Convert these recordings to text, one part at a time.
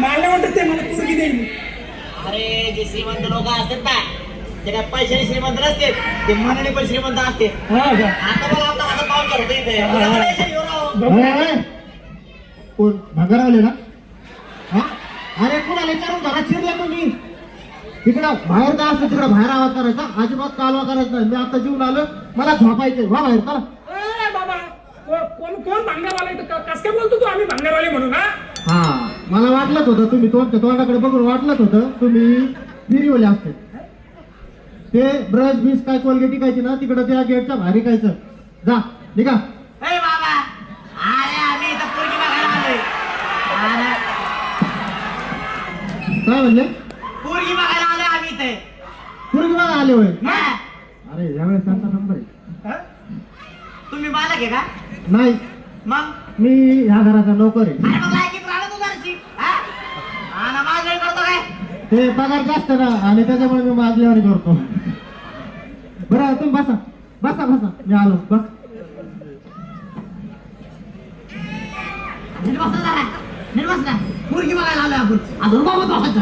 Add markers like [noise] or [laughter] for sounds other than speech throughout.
मला वाटत ते मला पोरगी देईल. अरे जे श्रीमंत लोक असतात ना ते काय पैशाने श्रीमंत नसते ते मनाने पण श्रीमंत असते हा का आता आपला पाऊस करतो इथे. आहे. कोण? भंगार आले ना? हा? अरे कुणाला विचारून घरात शिरला तुम्ही. तिकडं बाहेर काय असतं तिकडं बाहेर आवाज करायचा. अजिबात कालवा करायचा नाही. मी आता जीवन आलं. मला झोपायचंय. वा बाहेर चला. ए, बाबा. को- कोण कोण भांगारवाले कस काय बोलतो तू? आम्ही भांगारवाले म्हणून हा? हा. मला वाटलंच होतं तुम्ही तुमच्या तोंडाकडे बघून वाटलंच होतं तुम्ही फिरीवले असते. ते ब्रश बीस काय कोलगेट टिकायची ना तिकडं त्या गेटच्या बाहेर कायचं जा निघा. पोरगी बघायला काय म्हणले? पोरगी बघायला आलोय आम्ही इथे. पूर्वी बघा आले होय? हा? अरे यावेळेस त्यांचा नंबर आहे. तुम्ही मालक आहे का? नाही. मग? मी ह्या घराचा नोकर आहे. अरे मग लायकीत हा? आणि माझं करतो काय? ते पगार जास्त ना आणि त्याच्यामुळे मी मागल्यावर करतो. बरं तुम्ही बसा. बसा बसा. मी आलो. बस. नीट बस ना जरा. नीट बस ना पोरगी बघायला आलोय आपण. अजून बाबा बसायचं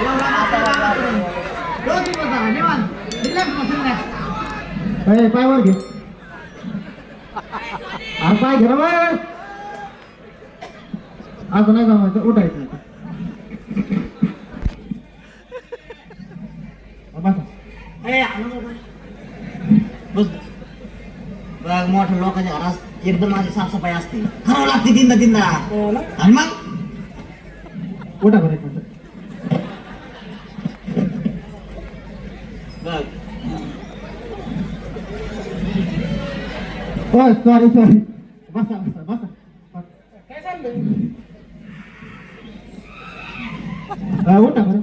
एवढा मात्र. व्यवस्थित बसा, निवांत. Relax. ए, पाय वर घे. अरे पाय घे ना वर. असं नाही जमायचं उठायचं बसा ए, आणू नको. बस बघ मोठ्या लोकांच्या घरात एकदम माझी साफसफाई असते करावं लागते तीनदा तीनदा हो ना? आणि मग उठा बरं एक मिनिट. बघ हो सॉरी सॉरी बसा बसा बसा काय चाललंय अ, उठा बरं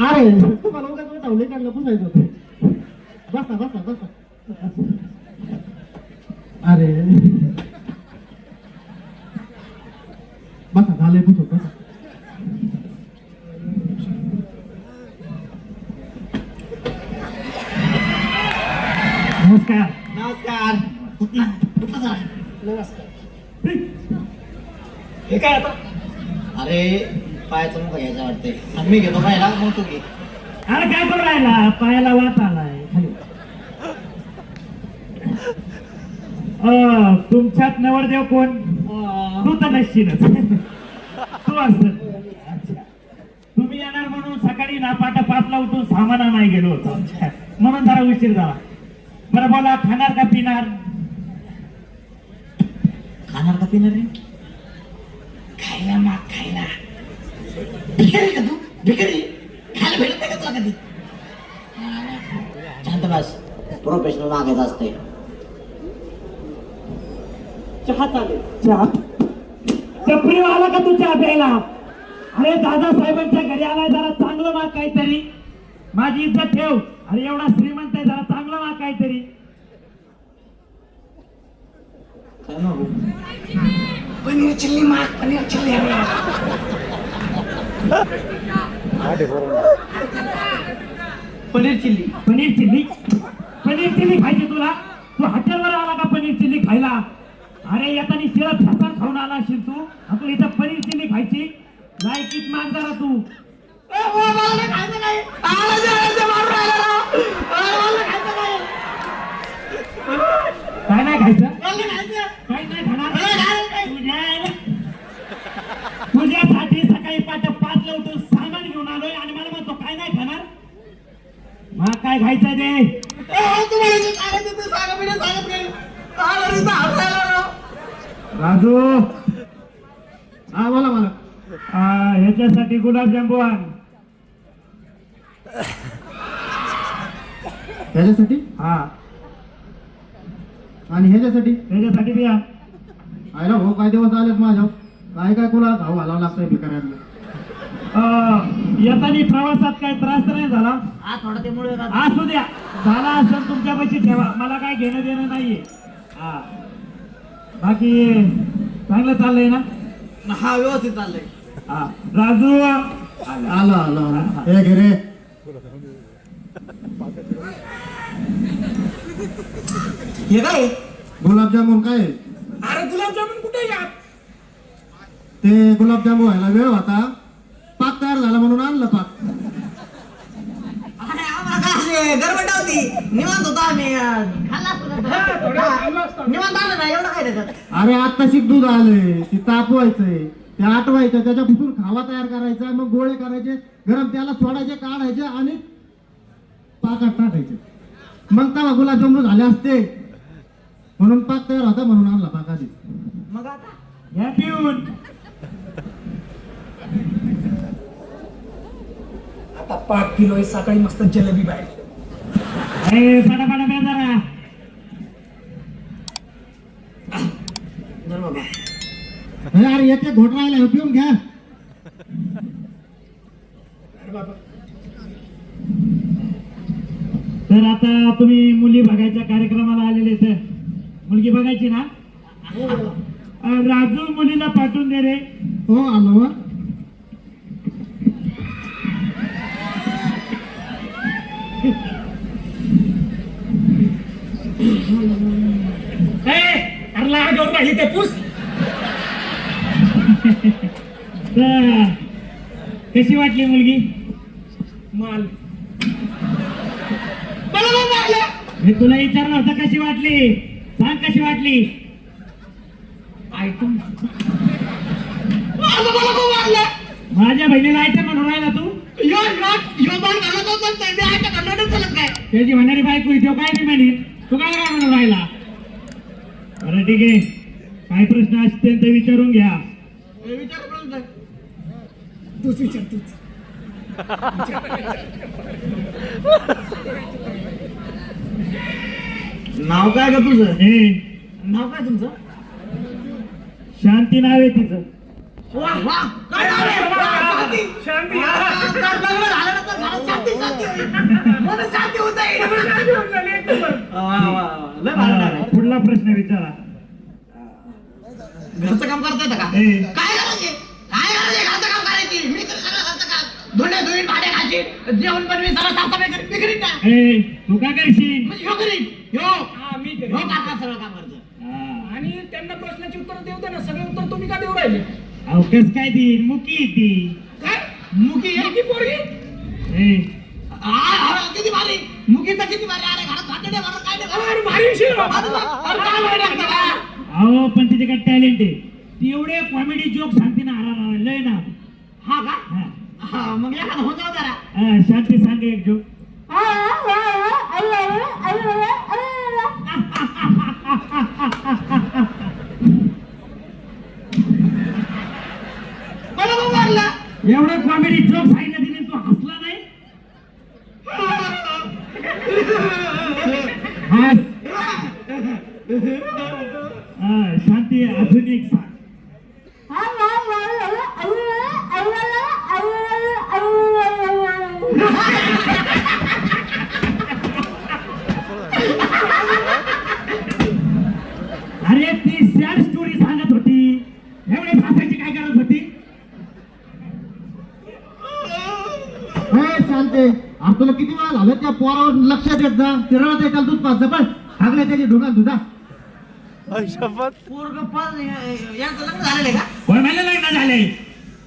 अरे तुम्हाला उगाच उठावले चांगलं पुसायचं होतं बसा बसा बसा अरे बसा झालंय पुसू बसा नमस्कार. नमस्कार. हे काय आता? अरे पायाचं मुख घ्यायचं वाटतंय. आणि मी घेतो पाहिला मग तू घे. अरे काय करू राहिला पायाला वाट आलाय. अ, तुमच्यात नवरदेव कोण? तू तर नसशीलच तू असत तुम्ही येणार म्हणून सकाळी ना पाटा पाचला उठून सामाना नाही गेलो होतो. म्हणून जरा उशीर झाला. बरं बोला खाणार का पिणार? खाणार का पिणार रे? खायला माग खायला. भिकारी का तू? भिकारी? खायला भेटत नाही का तुला कधी? शांत बस प्रोफेशनल मागायचं असते चहा चालेल चहा? टपरी आला का तू चहा प्यायला? अरे दादासाहेबांच्या घरी आलाय जरा चांगलं माग काहीतरी. माझी इज्जत ठेव. अरे एवढा श्रीमंत आहे जरा चांगलं माग काहीतरी. पनीर चिल्ली माग paneer chilli paneer chilli. Paneer chilli? Paneer chilli खायची तुला? तू हॉटेलवर आला का पनीर चिल्ली खायला? अरे येतानी शिळं फसान खाऊन आला असेल तू. आणि तू इथं पनीर चिल्ली खायची. लायकीत माग जरा तू. काय नाही खायचं? काय नाही खाणार? तुझ्या- तुझ्यासाठी सकाळी पाठ पाच उठून सामान घेऊन आलोय आणि मला म्हणतो काय नाही खाणार? मग काय खायचं ते? राजू! हा बोला मला ह्याच्यासाठी गुलाबजामू आण. ह्याच्यासाठी? हा. आणि ह्याच्यासाठी? ह्याच्यासाठी बी आण आयला हो काय दिवस आलेत माझ्या काय काय कुणाला भाऊ घालावं लागतंय आ, येतानी प्रवासात काही त्रास तर नाही झाला? हा थोडं ते मुळे असू द्या. झाला असेल तुमच्यापाशी ठेवा. मला काय घेणं देणं नाहीये. हा. बाकी चांगलं चाललंय ना? हा व्यवस्थित चाललंय. हा. राजू आलो आलो आलो. हे घे रे. हे काय? गुलाबजामुन काय? अरे गुलाबजामुन कुठे यात ते गुलाबजामुन व्हायला वेळ होता. पाक तयार झाला म्हणून आणलं पाक. होती. निवांत होतो आम्ही. हा. निवांत आलं ना एवढं काय त्याच्यात? अरे आता शिक दूध आलंय. ते तापवायचंय. ते आटवायचं. त्याच्यापासून खावा तयार करायचा. मग गोळे करायचे. गरम त्याला सोडायचे काढायचे आणि पाकात टाकायचे मग तेव्हा गुलाबजामुन झाले असते. म्हणून पाक तयार होता म्हणून आणला पाक आधी. मग आता? घ्या पिऊन. आता पाच किलो आहे, सकाळी मस्त जलेबी बाहेर. ए प्या जरा. अरे अरे येते घोट राहिला पिऊन घ्या. अरे बाबा. तर आता तुम्ही मुली बघायच्या कार्यक्रमाला आलेले तर मुलगी बघायची ना? राजू मुलीला पाठवून दे रे. हो आलो. ते पूस. [laughs] कशी वाटली मुलगी? माल. मी तुला विचारलं होतं कशी वाटली? सांग कशी वाटली? ऐकून माझ्या बहिणीला आयटम म्हणून राहिला तू? त्याची म्हणणारी बायको तो काय नाही म्हणेन तू काय काय म्हणून राहिला? बरं ठीक आहे. काय प्रश्न असतील ते विचारून घ्या. तूच विचार तूच. [laughs] नाव काय ग तुझं नाव काय तुमचं शांती नाव आहे तिचं वा वा काय नाव आहे? वा, शांती. शांती वा, तर लग्न झाल्यानंतर घरात शांती शांती होईल. मन शांती होत जाईल. शांती होऊन झाली एक नंबर. वा, वा, वा. लय भारी नाव हा, आहे. पुढला प्रश्न विचारा घरचं काम करता येतं का ए काय करायचे काय करायचे घरचं काम करायची मी तर सगळं घरचं काम धुणे धुईन भांडे जेवण मी करीन ना ए तू काय करशील? म्हणजे ह्यो करीन ह्यो. हा, मी ह्यो करेन. काका सगळं काम करतो हा. आणि त्यांना प्रश्नाची उत्तर देऊ दे ना सगळे उत्तर तुम्ही का देऊ राहिले? अहो कस काय ती मुकी ती. काय? मुकी आहे? मुकी पोरगी? ए. आ, आ, किती भारी. मुकी तर किती भारी. अरे घरात काय नाही भरत. अरे भारी विषय आहे अरे, बाबा. अरे, काय भारी लागतं का? अहो पण तिच्याकडे टॅलेंट आहे. ती एवढे कॉमेडी जोक सांगते ना अरा लय ना हा का? हा. हा मग एखादं होत जरा हा, शांती सांग एक जोक बरोबर मारला एवढं कॉमेडी जोक सांगितलं तिने तू हसला नाही हास. हा, शांती अजून एक सांग अरे ती सॅड स्टोरी सांगत होती एवढे हसायची काय करत होती हे शांते अरे तुला त्या पोरावर लक्ष देत जा. तिरळत त्याला दूध पाच जा पण हागल्या त्याची ढोंगात तुझा पोरग पाच यांचं लग्न झालेलं आहे का? लग्न झाले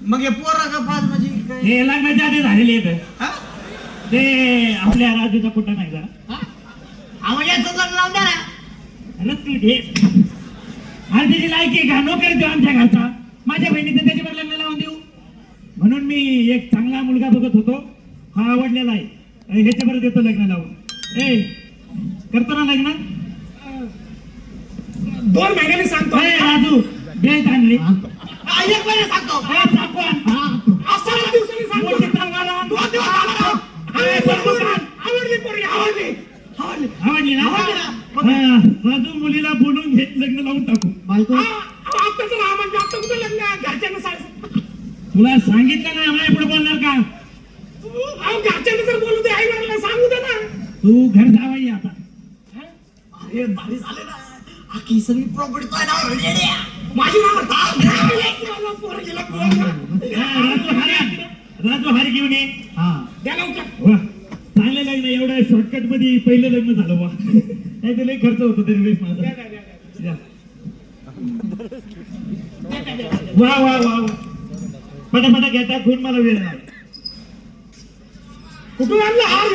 मग हे पोरग पाच म्हणजे काय? हे लग्नाच्या आधी झालेले आहेत. हा? ते आपल्या राजूचा कुठं नाही जरा. हा? यांचं लग्न लावून द्या ना रत्ती घे आणि त्याची लायकी का? नोकरी देऊ आमच्या घरचा. माझ्या बहिणीचं त्याच्यावर लग्न लावून देऊ. म्हणून मी एक चांगला मुलगा बघत होतो. हा आवडलेला आहे. अं, ह्याच्याबरोबर देतो लग्न लावून ए करतो ना लग्न दोन महिन्यांनी सांगतो ए, राजू बेल्ट आणली एक महिना सांगतो ए, चाकवान. असं दिवसांनी सांगतो मोठी तलवार आण. दोन दिवस सांगतो. ए, बंदूक आण. आवडली पोरगी आवडली आवडली. आवडली ना आवडली ना. राजू मुलीला बोलून घेत लग्न लावून टाकू बायको अहो, आत्ताचं राहा म्हणजे आता कुठं लग्न? घरच्यांना सांग तुला सांगितलं ना माझ्या पुढे बोलणार का अहो, घरच्यांना तर बोलू दे आई वडिलांना सांगू दे ना तू घर जावाई आता. अरे भारी झाले ना आखी सगळी प्रॉपर्टी तो नाव रेडी माझी नाव राजू हार. घेऊन ये. चांगलं लग्न एवढं बरं शॉर्टकटमध्ये पहिलं लग्न झालं वा नाही तर लय खर्च होतो तरी वेळेस माझा. वा वा वा पटापटा घेता खून मला वेळ कुठून आणलं हार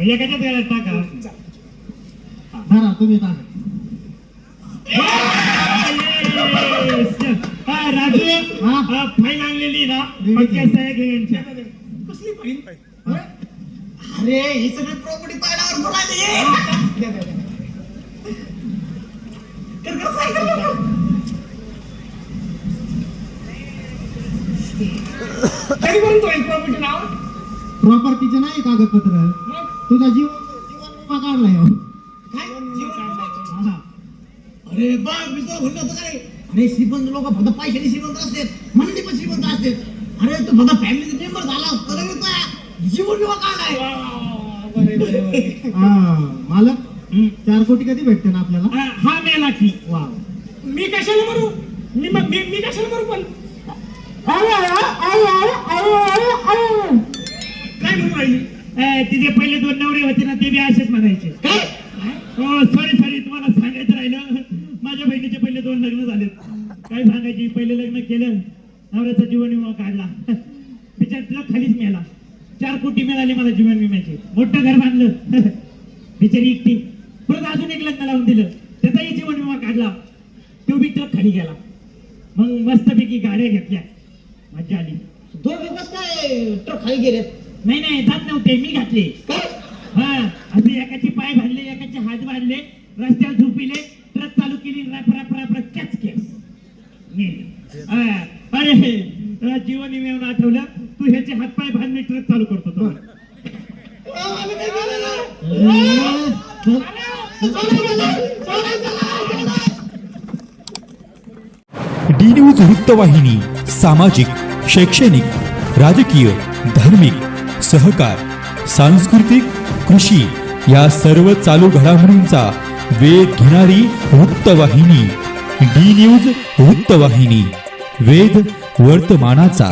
एकाच्याच गाड्यात टाका. धरा तुम्ही टाका हा, राजू हा? हा, फाईल आणलेली ना. सह्या घे यांच्या. कसली फाईल? अरे ही सगळी प्रॉपर्टी पाहिल्यावर बोलायला. ये कर कर साई कर, कर, कर. कधी पर्यंत होईल प्रॉपर्टी नाव. प्रॉपर्टीचे नाही कागदपत्र. मग? तुझा जीवन जीवन विमा काढलाय हो. हा. अरे बा मी तुला म्हणलं होतं का रे? अरे श्रीमंत लोक फक्त पैशाने श्रीमंत असतात. म्हणून ते पण श्रीमंत असतात. अरे तू फक्त फॅमिली मेंबर झाला तर मी तुला जीवन विमा काढलाय. हा, मालक. चार कोटी कधी भेटते ना आपल्याला? हा हा मेला की. वा. मी कशाला मरू? मी मग- मी मी कशाला मरू पण? काय म्हणून राहिली? तिचे पहिले दोन नवरे होते ना ते बी असेच म्हणायचे. हो सॉरी सॉरी तुम्हाला सांगायचं राहिलं. माझ्या बहिणीचे पहिले दोन लग्न झाले काय सांगायची? पहिले लग्न केलं नवऱ्याचा जीवन विमा काढला. तिच्यातला खालीच मिळाला चार कोटी मिळाले मला जीवन विम्याचे. मोठं घर बांधलं. बिचारी एकटी. परत अजून एक लग्न लावून दिलं. त्याचाही जीवन विमा काढला. तो बी ट्रक खाली गेला. मग मस्तपैकी गाड्या घेतल्या. मजा आली. दोन दिवस काय? ट्रक खाली गेलेत. नाही नाही जात नव्हते मी घातले. हा असे एकाचे पाय भाडले एकाचे हात भाडले रस्त्यावर झोपिले ट्रक चालू केली रप रप रप कॅच. हा, अरे जीवन विम्यावर आठवलं? तू ह्याचे हात पाय भांडणे ट्रक चालू करतो तो. डी न्यूज वृत्तवाहिनी सामाजिक शैक्षणिक राजकीय धार्मिक. सहकार सांस्कृतिक कृषी या सर्व चालू घडामोडींचा वेध घेणारी वृत्तवाहिनी डी न्यूज वृत्तवाहिनी वेध वर्तमानाचा.